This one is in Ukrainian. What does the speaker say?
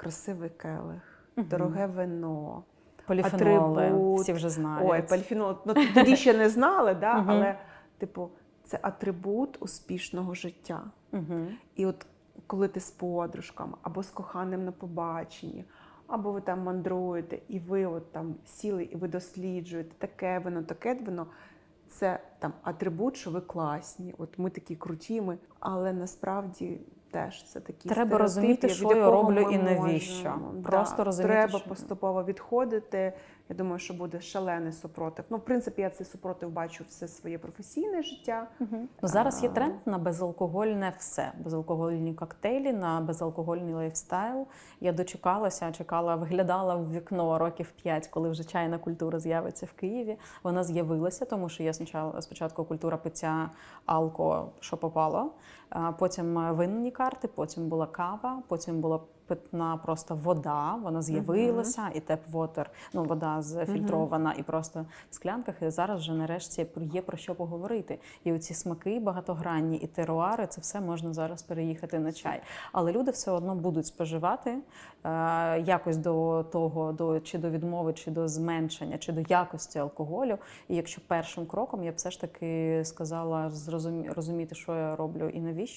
красивий келих, Мгм. дороге вино. Поліфеноли, атрибут. всі вже знають. Ой, поліфенол. Ну тоді ще не знали, да? Мгм. але типу, це атрибут успішного життя. Угу. І от коли ти з подружками або з коханим на побаченні, або ви там мандруєте, і ви от там сіли і ви досліджуєте таке вино, таке вино. Це там атрибут, що ви класні. От ми такі круті, ми, але насправді теж це такі Треба розуміти, що я роблю і навіщо. можемо. Просто розуміти, треба що- поступово відходити. Я думаю, що буде шалений супротив. Ну, в принципі, я цей супротив бачу все своє професійне життя. Ну, зараз є тренд на безалкогольне все, безалкогольні коктейлі, на безалкогольний лайфстайл. Я дочекалася, чекала, виглядала в вікно років 5, коли вже чайна культура з'явиться в Києві. Вона з'явилася, тому що є спочатку, культура пиття алко, що попало. а Потім винні карти, потім була кава, потім була питна просто вода. Вона з'явилася, і теп-вотер, ну вода зафільтрована, і просто в склянках. І зараз вже нарешті є про що поговорити. І оці смаки багатогранні, і теруари, це все можна зараз переїхати на чай. Але люди все одно будуть споживати е, якось до того, до чи до відмови, чи до зменшення, чи до якості алкоголю. І якщо першим кроком я б все ж таки сказала зрозумі, розуміти, що я роблю і навіщо.